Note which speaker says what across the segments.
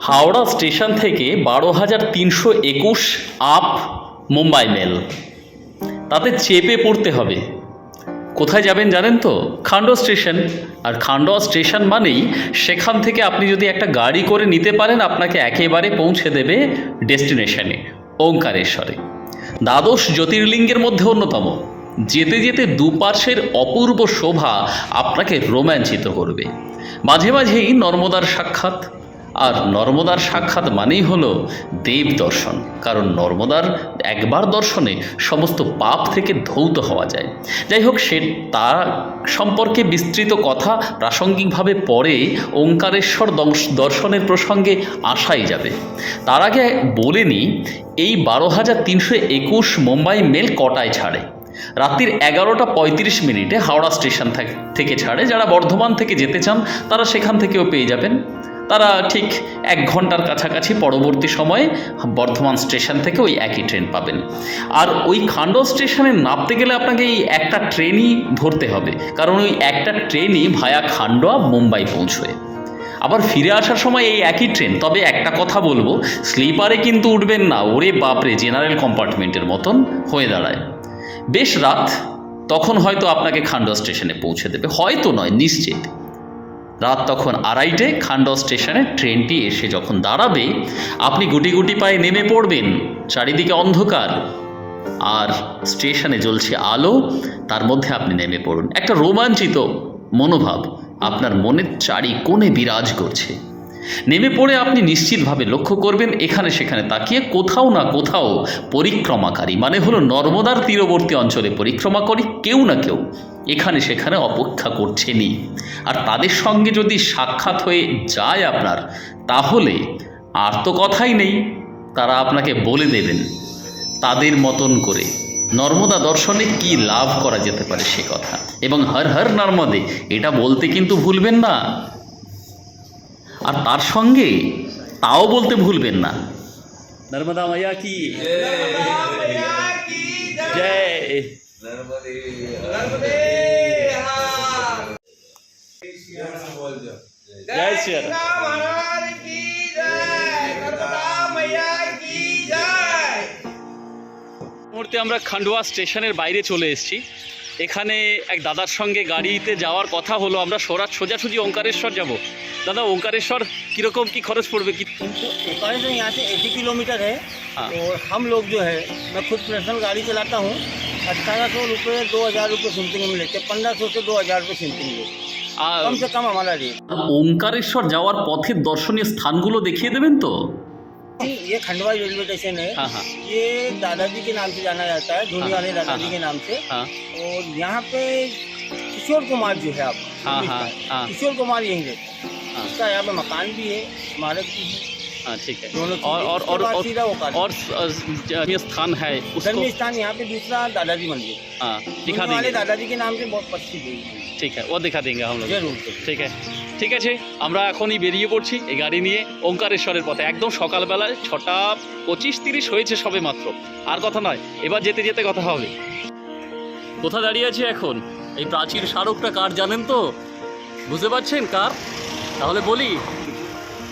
Speaker 1: Howrah station থেকে বারো হাজার তিনশো একুশ আপ মুম্বাই মেল। তাতে চেপে পড়তে হবে। কোথায় যাবেন জানেন তো? খান্ডো স্টেশন। আর খান্ডো স্টেশন মানেই সেখান থেকে আপনি যদি একটা গাড়ি করে নিতে পারেন, আপনাকে একেবারে পৌঁছে দেবে ডেস্টিনেশনে, ওঙ্কারেশ্বরে। দ্বাদশ জ্যোতির্লিঙ্গের মধ্যে অন্যতম। যেতে যেতে দুপার্শ্বের অপূর্ব শোভা আপনাকে রোমাঞ্চিত করবে। মাঝে মাঝেই নর্মদার সাক্ষাৎ আর নর্মদার সাক্ষাৎ মানেই হলো দেব দর্শন, কারণ নর্মদার একবার দর্শনে সমস্ত পাপ থেকে ধৌত হওয়া যায়। যাই হোক, সে তার সম্পর্কে বিস্তৃত কথা প্রাসঙ্গিকভাবে পরে ওঙ্কারেশ্বর দর্শনের প্রসঙ্গে আসাই যাবে। তার আগে বলে নিই, এই বারো হাজার তিনশো একুশ মুম্বাই মেল কটায় ছাড়ে? রাত্রির এগারোটা পঁয়ত্রিশ মিনিটে হাওড়া স্টেশন থেকে ছাড়ে। যারা বর্ধমান থেকে যেতে চান, তারা সেখান থেকেও পেয়ে যাবেন। তারা ঠিক এক ঘণ্টার কাছাকাছি পরবর্তী সময়ে বর্ধমান স্টেশন থেকে ওই একই ট্রেন পাবেন। আর ওই খান্ড স্টেশনে নামতে গেলে আপনাকে এই একটা ট্রেনই ধরতে হবে। কারণ ওই একটা ট্রেনই ভায়া খান্ডোয়া মুম্বাই পৌঁছয়। আবার ফিরে আসার সময় এই একই ট্রেন। তবে একটা কথা বলব, স্লিপারে কিন্তু উঠবেন না। ওরে বাপরে, জেনারেল কম্পার্টমেন্টের মতন হয়ে দাঁড়ায়। বেশ রাত, তখন হয়তো আপনাকে খান্ডোয়া স্টেশনে পৌঁছে দেবে। হয়তো নয়, নিশ্চিত। রাত তখন আড়াইটে খান্ডা স্টেশনে ট্রেনটি এসে যখন দাঁড়াবে, আপনি গুটি গুটি পায়ে নেমে পড়বেন, চারিদিকে অন্ধকার। আর স্টেশনে জ্বলছে আলো, তার মধ্যে আপনি নেমে পড়ুন। একটা রোমাঞ্চিত মনোভাব আপনার মনের চারি কোণে বিরাজ করছে। নেমে পড়ে আপনি নিশ্চিতভাবে লক্ষ্য করবেন এখানে সেখানে তাকিয়ে কোথাও না কোথাও পরিক্রমাকারী মানে হলো নর্মদার তীরবর্তী অঞ্চলে পরিক্রমা করি কেউ না কেউ এখানে সেখানে অপেক্ষা করছেনই। আর তাদের সঙ্গে যদি সাক্ষাৎ হয়ে যায় আপনার, তাহলে আর তো কথাই নেই। তারা আপনাকে বলে দেবেন তাদের মতন করে নর্মদা দর্শনে কি লাভ করা যেতে পারে সে কথা। এবং হর হর নর্মদে, এটা বলতে কিন্তু ভুলবেন না। আর তার সঙ্গে তাও বলতে ভুলবেন না। নর্মদা মাইয়া কি? জয় জয় মুহূর্তে আমরা খান্ডুয়া স্টেশনের বাইরে চলে এসেছি। এখানে এক দাদার সঙ্গে গাড়িতে যাওয়ার কথা হলো আমরা সোরা সোজাসুজি ওঙ্কারেশ্বর যাব। দাদা ওঙ্কারেশ্বর কীরকম কি খরচ পড়বে কি
Speaker 2: उकाई से यहाँ से 80 किलोमीटर है
Speaker 1: हाँ।
Speaker 2: और हम लोग जो है मैं खुद पर्सनल गाड़ी चलाता हूँ अट्ठारह सौ रुपये दो हज़ार रुपये समथिंग में लेते पंद्रह सौ से दो हज़ार रुपये समथिंग लेते
Speaker 1: আর
Speaker 2: कम से कम हमारा रेट
Speaker 1: ওঙ্কারেশ্বর যাওয়ার পথের দর্শনীয় স্থানগুলো দেখিয়ে দেবেন তো
Speaker 2: ये खंडवा रेलवे स्टेशन है
Speaker 1: हाँ हाँ
Speaker 2: ये दादाजी के नाम से जाना जाता है धोनी
Speaker 1: हाँ,
Speaker 2: वाले दादाजी
Speaker 1: हाँ,
Speaker 2: के नाम से
Speaker 1: हाँ
Speaker 2: और यहाँ पे किशोर कुमार जो है आप
Speaker 1: हाँ हाँ हाँ
Speaker 2: किशोर कुमार यहीं रहते हैं
Speaker 1: हाँ।
Speaker 2: उसका यहाँ पे मकान भी है इमारत भी है।
Speaker 1: हाँ ठीक है। और और और और, और स्थान है
Speaker 2: धर्मीय स्थान यहाँ पे दूसरा दादाजी मंदिर
Speaker 1: हाँ। दिखा देंगे।
Speaker 2: दादाजी के नाम से बहुत प्रसिद्ध है
Speaker 1: ठीक है वो दिखा देंगे हम लोग।
Speaker 2: जरूर
Speaker 1: ঠিক আছে ঠিক আছে আমরা এখনই বেরিয়ে পড়ছি এই গাড়ি নিয়ে ওঙ্কারেশ্বরের পথে। একদম সকালবেলায় ছটা পঁচিশ তিরিশ হয়েছে সবে মাত্র। আর কথা নয় এবার যেতে যেতে কথা হবে। কোথা দাঁড়িয়ে আছি এখন? এই প্রাচীর স্মারকটা কার জানেন তো? বুঝতে পারছেন কার? তাহলে বলি,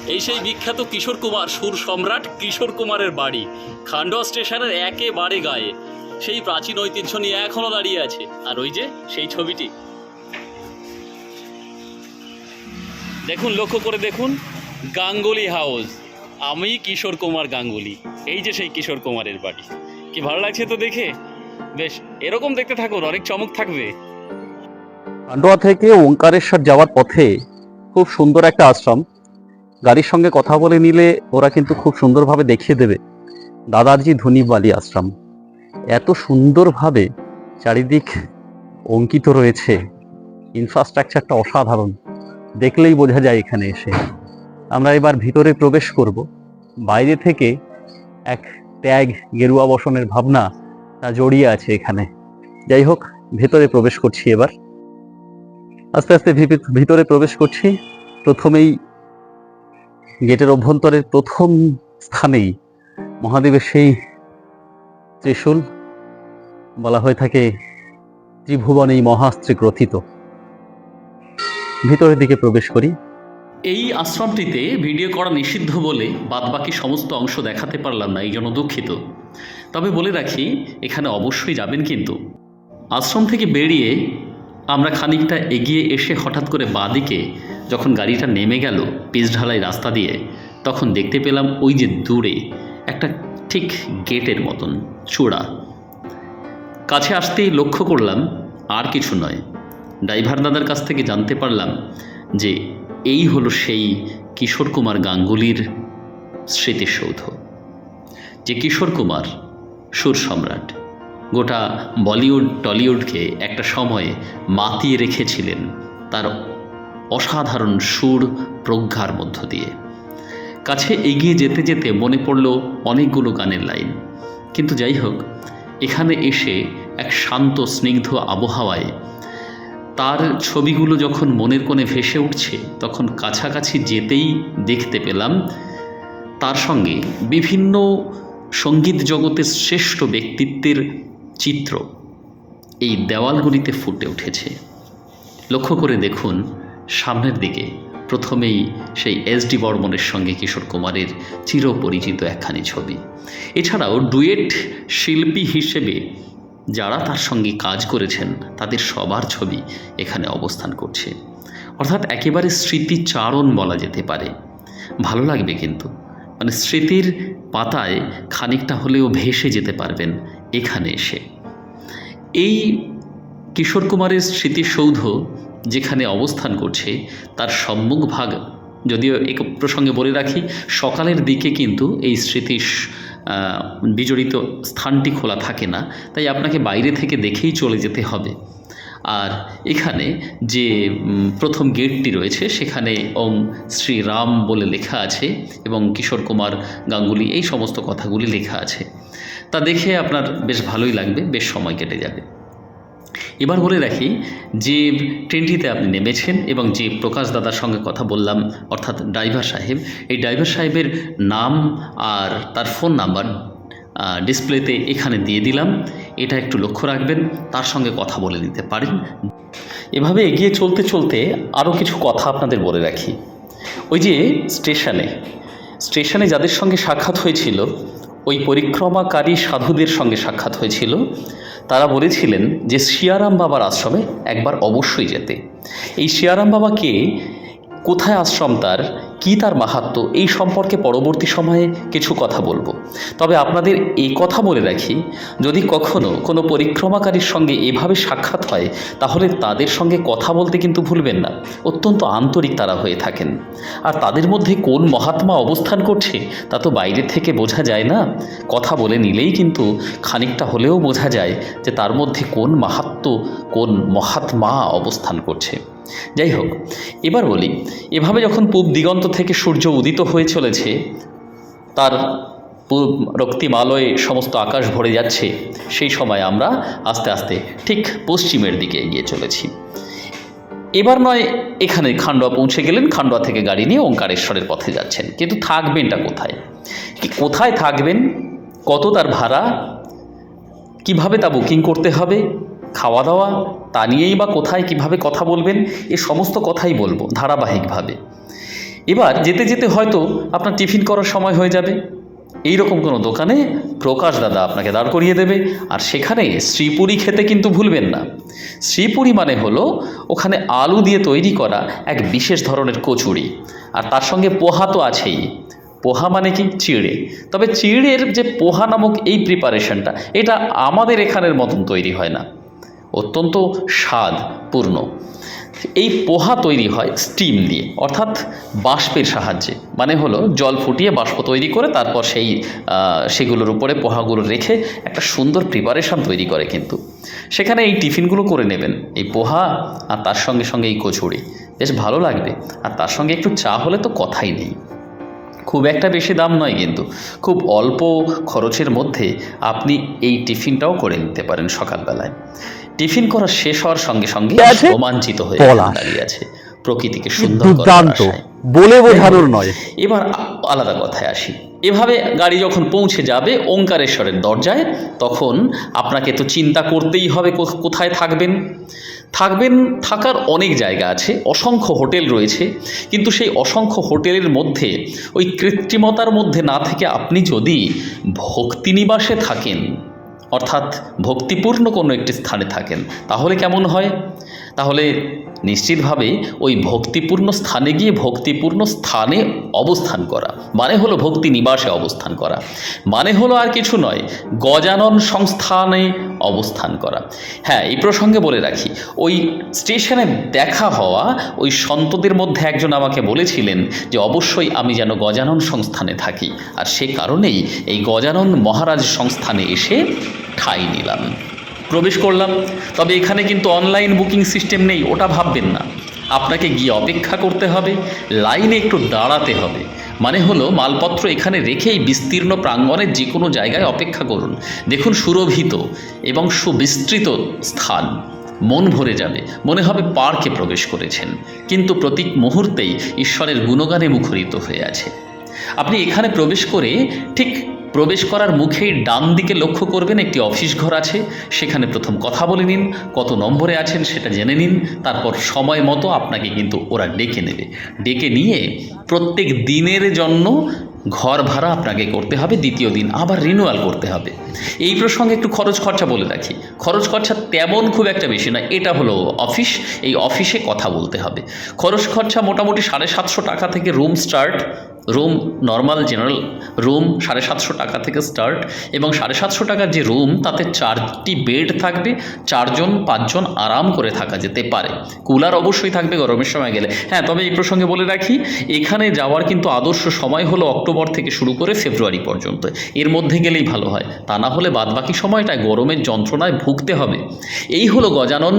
Speaker 1: এই সেই বিখ্যাত কিশোর কুমার সুর সম্রাট কিশোর কুমারের বাড়ি, খান্ডোয়া স্টেশনের একেবারে গায়ে। সেই প্রাচীন ঐতিহ্য নিয়ে এখনও দাঁড়িয়ে আছে। আর ওই যে সেই ছবিটি। দেখুন, লক্ষ্য করে দেখুন, গাঙ্গুলি হাউস। আমি কিশোর কুমার গাঙ্গুলি। এই যে সেই কিশোর কুমারের বাড়ি। কি ভালো লাগছে তো দেখে? বেশ, এরকম দেখতে থাকুন, অনেক চমক থাকবে।
Speaker 3: খান্ডোয়া থেকে ওঙ্কারেশ্বর যাওয়ার পথে খুব সুন্দর একটা আশ্রম। গাড়ির সঙ্গে কথা বলে নিলে ওরা কিন্তু খুব সুন্দরভাবে দেখিয়ে দেবে। দাদাজি ধনীবালি আশ্রম। এত সুন্দরভাবে চারিদিক অঙ্কিত রয়েছে। ইনফ্রাস্ট্রাকচারটা অসাধারণ। দেখলেই বোঝা যায় এখানে এসে। আমরা এবার ভিতরে প্রবেশ করব। বাইরে থেকে এক ত্যাগ, গেরুয়া বসনের ভাবনা তা জড়িয়ে আছে এখানে। যাই হোক, ভেতরে প্রবেশ করছি এবার। আস্তে আস্তে ভিতরে প্রবেশ করছি। প্রথমেই গেটের অভ্যন্তরের প্রথম স্থানেই মহাদেবের সেই ত্রিশূল বলা হয়ে থাকে ত্রিভুবন এই মহাস্ত্রী গ্রথিত। ভিতরের দিকে প্রবেশ করি।
Speaker 1: এই আশ্রমটিতে ভিডিও করা নিষিদ্ধ বলে বাদবাকি সমস্ত অংশ দেখাতে পারলাম না, এই জন্য দুঃখিত। তবে বলে রাখি, এখানে অবশ্যই যাবেন কিন্তু। আশ্রম থেকে বেরিয়ে আমরা খানিকটা এগিয়ে এসে হঠাৎ করে বাঁদিকে যখন গাড়িটা নেমে গেল পিচ ঢালাই রাস্তা দিয়ে, তখন দেখতে পেলাম ওই যে দূরে একটা ঠিক গেটের মতন চূড়া। কাছে আসতেই লক্ষ্য করলাম আর কিছু নয়। ড্রাইভার দাদার কাছ থেকে জানতে পারলাম যে এই হলো সেই কিশোর কুমার গাঙ্গুলির স্মৃতিসৌধ। যে কিশোর কুমার সুর সম্রাট। গোটা বলিউড, টলিউডকে একটা সময়ে মাতিয়ে রেখেছিলেন তার অসাধারণ সুর প্রজ্ঞার মধ্য দিয়ে। কাছে এগিয়ে যেতে যেতে মনে পড়ল অনেকগুলো গানের লাইন। কিন্তু যাই হোক, এখানে এসে এক শান্ত, স্নিগ্ধ আবহাওয়ায় তার ছবিগুলো যখন মনের কোণে ভেসে উঠছে, তখন কাছাকাছি যেতেই দেখতে পেলাম তার সঙ্গে বিভিন্ন সংগীত জগতের শ্রেষ্ঠ ব্যক্তিত্বের চিত্র এই দেওয়ালগুলিতে ফুটে উঠেছে। লক্ষ্য করে দেখুন, সামনের দিকে প্রথমেই সেই এস ডি বর্মনের সঙ্গে কিশোর কুমারের চিরপরিচিত একখানি ছবি। এছাড়াও ডুয়েট শিল্পী হিসেবে যারা তার সঙ্গে কাজ করেছেন, তাদের সবার ছবি এখানে অবস্থান করছে। অর্থাৎ একেবারে স্মৃতিচারণ বলা যেতে পারে। ভালো লাগবে কিন্তু। মানে স্মৃতির পাতায় খানিকটা হলেও ভেসে যেতে পারবেন এখানে এসে। এই কিশোর কুমারের স্মৃতিসৌধ যেখানে অবস্থান করছে, তার সম্মুখভাগ যদিও এক প্রসঙ্গে বলে রাখি, সকালের দিকে কিন্তু এই স্মৃতি বিজড়িত স্থানটি খোলা থাকে না, তাই আপনাকে বাইরে থেকে দেখেই চলে যেতে হবে। আর এখানে যে প্রথম গেটটি রয়েছে, সেখানে ওম শ্রীরাম বলে লেখা আছে এবং কিশোর কুমার গাঙ্গুলি, এই সমস্ত কথাগুলি লেখা আছে। তা দেখে আপনার বেশ ভালোই লাগবে, বেশ সময় কেটে যাবে। এবার বলে রাখি, যে ট্রেনটিতে আপনি নেমেছেন এবং যে প্রকাশ দাদার সঙ্গে কথা বললাম, অর্থাৎ ড্রাইভার সাহেব, এই ড্রাইভার সাহেবের নাম আর তার ফোন নাম্বার ডিসপ্লেতে এখানে দিয়ে দিলাম। এটা একটু লক্ষ্য রাখবেন, তার সঙ্গে কথা বলে নিতে পারেন। এভাবে এগিয়ে চলতে চলতে আরও কিছু কথা আপনাদের বলে রাখি। ওই যে স্টেশনে স্টেশনে যাদের সঙ্গে সাক্ষাৎ হয়েছিল ওই পরিক্রমাকারী সাধুদের সঙ্গে সাক্ষাৎ হয়েছিল। তারা বলেছিলেন যে শিয়ারাম বাবার আশ্রমে একবার অবশ্যই যেতে। এই শিয়ারাম বাবাকে কোথায় আশ্রম তার? কী তার মাহাত্ম এই সম্পর্কে পরবর্তী সময়ে কিছু কথা বলব। তবে আপনাদের এই কথা বলে রাখি, যদি কখনো কোনো পরিক্রমাকারীর সঙ্গে এভাবে সাক্ষাৎ হয়, তাহলে তাদের সঙ্গে কথা বলতে কিন্তু ভুলবেন না। অত্যন্ত আন্তরিক তারা হয়ে থাকেন। আর তাদের মধ্যে কোন মহাত্মা অবস্থান করছে, তা তো বাইরে থেকে বোঝা যায় না। কথা বলে নিলেই কিন্তু খানিকটা হলেও বোঝা যায় যে তার মধ্যে কোন মাহাত্ম কোন মহাত্মা অবস্থান করছে। যাই হোক এবার বলি, এভাবে যখন পূব দিগন্ত থেকে সূর্য উদিত হয়ে চলেছে, তার পূব রক্তিম আলোয় সমস্ত আকাশ ভরে যাচ্ছে, সেই সময় আমরা আস্তে আস্তে ঠিক পশ্চিমের দিকে এগিয়ে চলেছি। এবার নয়, এখানে খান্ডোয়া পৌঁছে গেলেন খান্ডোয়া থেকে গাড়ি নিয়ে ওঙ্কারেশ্বরের পথে যাচ্ছেন। কিন্তু থাকবেনটা কোথায়? কোথায় থাকবেন? কত তার ভাড়া? কীভাবে তা বুকিং করতে হবে? খাওয়া দাওয়া তা নিয়েই বা কোথায় কীভাবে কথা বলবেন, এ সমস্ত কথাই বলব ধারাবাহিকভাবে। এবার যেতে যেতে হয়তো আপনার টিফিন করার সময় হয়ে যাবে। এই রকম কোনো দোকানে প্রকাশ দাদা আপনাকে দাঁড় করিয়ে দেবে। আর সেখানে শ্রীপুরি খেতে কিন্তু ভুলবেন না। শ্রীপুরি মানে হলো ওখানে আলু দিয়ে তৈরি করা এক বিশেষ ধরনের কচুরি। আর তার সঙ্গে পোহা তো আছেই। পোহা মানে কি? চিড়ে। তবে চিড়ের যে পোহা নামক এই প্রিপারেশনটা এটা আমাদের এখানের মতন তৈরি হয় না। অত্যন্ত স্বাদপূর্ণ। এই পোহা তৈরি হয় স্টিম দিয়ে, অর্থাৎ বাষ্পের সাহায্যে। মানে হলো জল ফুটিয়ে বাষ্প তৈরি করে তারপর সেই সেগুলোর উপরে পোহাগুলো রেখে একটা সুন্দর প্রিপারেশন তৈরি করে কিন্তু। সেখানে এই টিফিনগুলো করে নেবেন, এই পোহা আর তার সঙ্গে সঙ্গে এই কচুরি। বেশ ভালো লাগবে, আর তার সঙ্গে একটু চা হলে তো কথাই নেই। খুব একটা বেশি দাম নয় কিন্তু, খুব অল্প খরচের মধ্যে আপনি এই টিফিনটাও করে নিতে পারেন সকালবেলায়। টিফিন করা শেষ হওয়ার সঙ্গে সঙ্গে রোমাঞ্চিত হয়ে দাঁড়িয়ে আছে। প্রকৃতিকে সুন্দর
Speaker 3: দুর্দান্ত। বলে বোঝানোর নয়।
Speaker 1: এবার আলাদা কথায় আসি। এভাবে গাড়ি যখন পৌঁছে যাবে ওঙ্কারেশ্বরের দরজায় তখন আপনাকে তো চিন্তা করতেই হবে কোথায় থাকবেন। থাকবেন থাকার অনেক জায়গা আছে অসংখ্য হোটেল রয়েছে কিন্তু সেই অসংখ্য হোটেলের মধ্যে ওই কৃত্রিমতার মধ্যে না থেকে আপনি যদি ভক্তিনিবাসে থাকেন অর্থাৎ ভক্তিপূর্ণ কোনো একটি স্থানে থাকেন তাহলে কেমন হয়? তাহলে নিশ্চিতভাবে ওই ভক্তিপূর্ণ স্থানে গিয়ে ভক্তিপূর্ণ স্থানে অবস্থান করা। মানে হলো ভক্তি নিবাসে অবস্থান করা। মানে হলো আর কিছু নয়, গজানন সংস্থানে অবস্থান করা। হ্যাঁ এই প্রসঙ্গে বলে রাখি, ওই স্টেশনে দেখা হওয়া ওই সন্তদের মধ্যে একজন আমাকে বলেছিলেন যে, অবশ্যই আমি যেন গজানন সংস্থানে থাকি। আর সে কারণেই এই গজানন মহারাজ সংস্থানে এসে ঠাঁই নিলাম। প্রবেশ করলাম, তবে এখানে কিন্তু অনলাইন বুকিং সিস্টেম নেই, ওটা ভাববেন না। আপনাকে গিয়ে অপেক্ষা করতে হবে লাইনে একটু দাঁড়াতে হবে। মানে হলো, মালপত্র এখানে রেখেই বিস্তীর্ণ প্রাঙ্গণের যে কোনো জায়গায় অপেক্ষা করুন। দেখুন সুরভিত এবং সুবিস্তৃত স্থান। মন ভরে যাবে, মনে হবে পার্কে প্রবেশ করেছেন। কিন্তু প্রতি মুহূর্তেই ঈশ্বরের গুণগানে মুখরিত হয়ে আছে। আপনি এখানে প্রবেশ করে ঠিক প্রবেশ করার মুখেই ডান দিকে লক্ষ্য করবেন, একটি অফিস ঘর আছে। সেখানে প্রথম কথা বলে নিন, কত নম্বরে আছেন সেটা জেনে নিন, তারপর সময় মতো আপনাকে কিন্তু ওরা ডেকে নেবে। ডেকে নিয়ে প্রত্যেক দিনের জন্য ঘর ভাড়া আপনাকে করতে হবে, দ্বিতীয় দিন আবার রিনুয়াল করতে হবে। এই প্রসঙ্গে একটু খরচ খরচা বলে রাখি। খরচ খরচা তেমন খুব একটা বেশি নয় এটা হলো অফিস, এই অফিসে কথা বলতে হবে। খরচ খরচা মোটামুটি সাড়ে সাতশো টাকা থেকে room start room normal general room সাড়ে সাতশো টাকা থেকে স্টার্ট এবং সাড়ে সাতশো টাকার যে রুম তাতে চারটি বেড থাকবে, চারজন, পাঁচজন আরাম করে থাকা যেতে পারে। কুলার অবশ্যই থাকবে গরমের সময় গেলে। হ্যাঁ তবে এই প্রসঙ্গে বলে রাখি, এখানে যাওয়ার কিন্তু আদর্শ সময় হলো অক্টোবর থেকে শুরু করে ফেব্রুয়ারি পর্যন্ত। এর মধ্যে গেলেই ভালো হয়। তা না হলে বাদবাকি সময়টায় গরমের যন্ত্রণায় ভুগতে হবে। এই হলো গজানন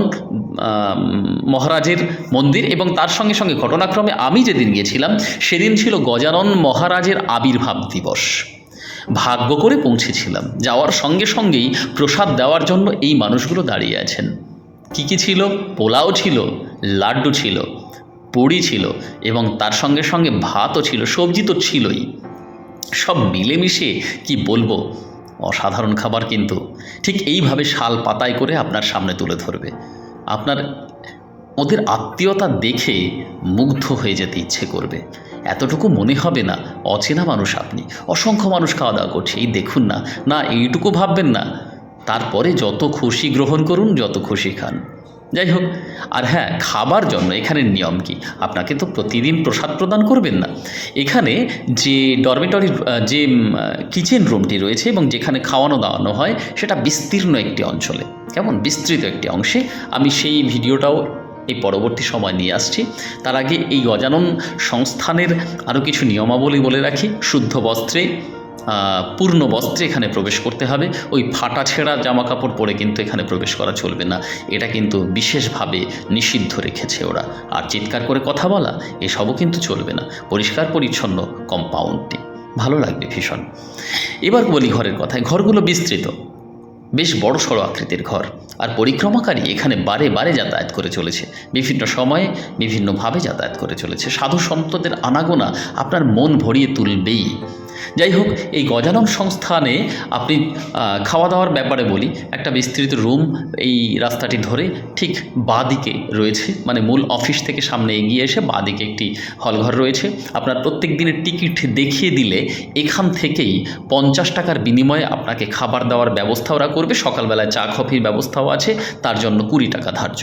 Speaker 1: মহারাজের মন্দির এবং তার সঙ্গে সঙ্গে ঘটনাক্রমে আমি যেদিন গিয়েছিলাম, সেদিন ছিল গজানন মহারাজের আবির্ভাব দিবস। ভাগ্য করে পৌঁছেছিলাম। যাওয়ার সঙ্গে সঙ্গেই প্রসাদ দেওয়ার জন্য এই মানুষগুলো দাঁড়িয়ে আছেন। কি কি ছিল? পোলাও ছিল, লাড্ডু ছিল, পুরি ছিল এবং তার সঙ্গে সঙ্গে ভাতও ছিল, সবজি তো ছিলই। সব মিলেমিশে কি বলব? অসাধারণ খাবার কিন্তু। ঠিক এইভাবে শাল পাতায় করে আপনার সামনে তুলে ধরবে। আপনার, ওদের আত্মীয়তা দেখে মুগ্ধ হয়ে যেতে ইচ্ছে করবে। এতটুকু মনে হবে না। অচেনা মানুষ আপনি। অসংখ্য মানুষ খাওয়া দাওয়া করছে। এই দেখুন না। না, এইটুকু ভাববেন না। তারপরে যত খুশি গ্রহণ করুন, যত খুশি খান। যাই হোক, আর হ্যাঁ খাবার জন্য এখানে নিয়ম কি? আপনাকে তো প্রতিদিন প্রসাদ প্রদান করবেন না। এখানে যে ডরমেটরির যে কিচেন রুমটি রয়েছে এবং যেখানে খাওয়ানো দাওয়ানো হয়, সেটা বিস্তীর্ণ একটি অঞ্চলে। কেমন? বিস্তৃত একটি অংশে। আমি সেই ভিডিওটাও এই পরবর্তী সময় নিয়ে আসছি। তার আগে এই গজানন সংস্থানের আরও কিছু নিয়মাবলী বলে রাখি। শুদ্ধ বস্ত্রে পূর্ণ বস্ত্রে এখানে প্রবেশ করতে হবে। ওই ফাটা ছেঁড়া জামা কাপড় পরে কিন্তু এখানে প্রবেশ করা চলবে না। এটা কিন্তু বিশেষভাবে নিষিদ্ধ রেখেছে ওরা। আর চিৎকার করে কথা বলা, এসবও কিন্তু চলবে না। পরিষ্কার পরিচ্ছন্ন কম্পাউন্ডটি। ভালো লাগবে ভীষণ। এবার বলি ঘরের কথায়। ঘরগুলো বিস্তৃত। বেশ বড় সড়ো আকৃতির ঘর। আর পরিক্রমাকারী এখানে বারে বারে যাতায়াত করে চলেছে। বিভিন্ন সময়ে বিভিন্নভাবে যাতায়াত করে চলেছে। সাধু সন্তদের আনাগোনা আপনার মন ভরিয়ে তুলবেই। যাই হোক, এই গজানন সংস্থানে আপনি খাওয়া দাওয়ার ব্যাপারে বলি, একটা বিস্তৃত রুম এই রাস্তাটি ধরে ঠিক বাঁদিকে রয়েছে মানে মূল অফিস থেকে সামনে এগিয়ে এসে বাঁদিকে একটি হলঘর রয়েছে। আপনার প্রত্যেক দিনের টিকিট দেখিয়ে দিলে এখান থেকেই পঞ্চাশ টাকার বিনিময়ে আপনাকে খাবার দেওয়ার ব্যবস্থা ওরা করবে, সকালবেলায় চা, কফির ব্যবস্থাও আছে, তার জন্য কুড়ি টাকা ধার্য।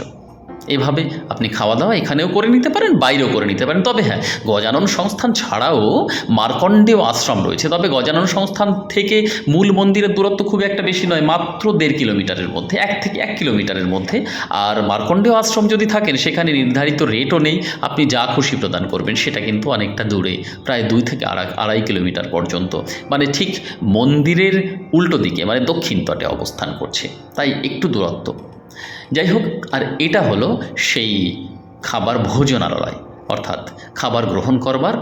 Speaker 1: এভাবে আপনি খাওয়া দাওয়া এখানেও করে নিতে পারেন, বাইরেও করে নিতে পারেন। তবে হ্যাঁ গজানন সংস্থান ছাড়াও মার্কণ্ডেয় আশ্রম রয়েছে। তবে গজানন সংস্থান থেকে মূল মন্দিরের দূরত্ব খুব একটা বেশি নয়, মাত্র দেড় কিলোমিটারের মধ্যে, এক থেকে এক কিলোমিটারের মধ্যে। আর মার্কণ্ডেয় আশ্রম যদি থাকেন, সেখানে নির্ধারিত রেটও নেই। আপনি যা খুশি প্রদান করবেন, সেটা কিন্তু অনেকটা দূরে, প্রায় দুই থেকে আড়াই আড়াই কিলোমিটার পর্যন্ত। মানে ঠিক মন্দিরের উল্টো দিকে মানে দক্ষিণ তটে অবস্থান করছে। তাই একটু দূরত্ব। যাই হোক আর এটা হলো সেই খাবার ভোজনালয়, অর্থাৎ খাবার গ্রহণ করবার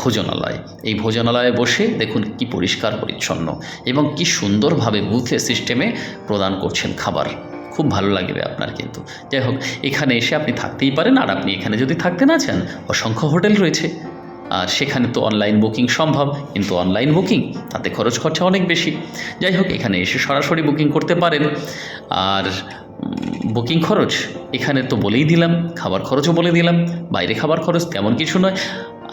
Speaker 1: ভোজনালয়। এই ভোজনালয়ে বসে দেখুন কি পরিষ্কার পরিচ্ছন্ন এবং কি সুন্দরভাবে বুফে সিস্টেমে প্রদান করছেন খাবার। খুব ভালো লাগবে আপনার কিন্তু। যাই হোক এখানে এসে আপনি থাকতেই পারেন, আর আপনি এখানে যদি থাকতে না চান, অসংখ্য হোটেল রয়েছে। আর সেখানে তো অনলাইন বুকিং সম্ভব, কিন্তু অনলাইন বুকিং তাতে খরচ খরচা অনেক বেশি। যাই হোক এখানে এসে সরাসরি বুকিং করতে পারেন। আর বুকিং খরচ? এখানে তো বলেই দিলাম, খাবার খরচও বলে দিলাম, বাইরে খাবার খরচ তেমন কিছু নয়।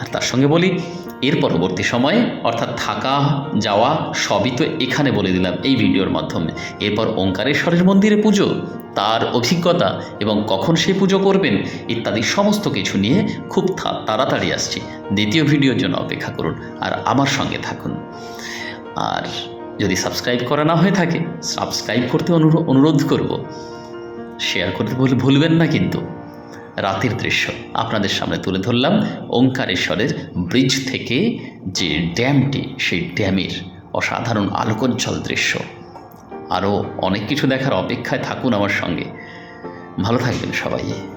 Speaker 1: আর তার সঙ্গে বলি, এর পরবর্তী সময়ে, অর্থাৎ থাকা, যাওয়া, সবই তো এখানে বলে দিলাম এই ভিডিওর মাধ্যমে। এরপর ওঙ্কারেশ্বরের মন্দিরে পুজো, তার অভিজ্ঞতা এবং কখন সে পুজো করবেন, ইত্যাদি সমস্ত কিছু নিয়ে খুব তাড়াতাড়ি আসছি। দ্বিতীয় ভিডিওর জন্য অপেক্ষা করুন, আর আমার সঙ্গে থাকুন। আর যদি সাবস্ক্রাইব করা না হয়ে থাকে, সাবস্ক্রাইব করতে অনুরো- অনুরোধ করব। শেয়ার করতে ভুল- ভুলবেন না কিন্তু। রাতের দৃশ্য আপনাদের সামনে তুলে ধরলাম ওঙ্কারেশ্বরের ব্রিজ থেকে যে ড্যামটি, সেই ড্যামের অসাধারণ আলোকজ্জ্বল দৃশ্য। আরও অনেক কিছু দেখার অপেক্ষায় থাকুন আমার সঙ্গে। ভালো থাকবেন সবাই।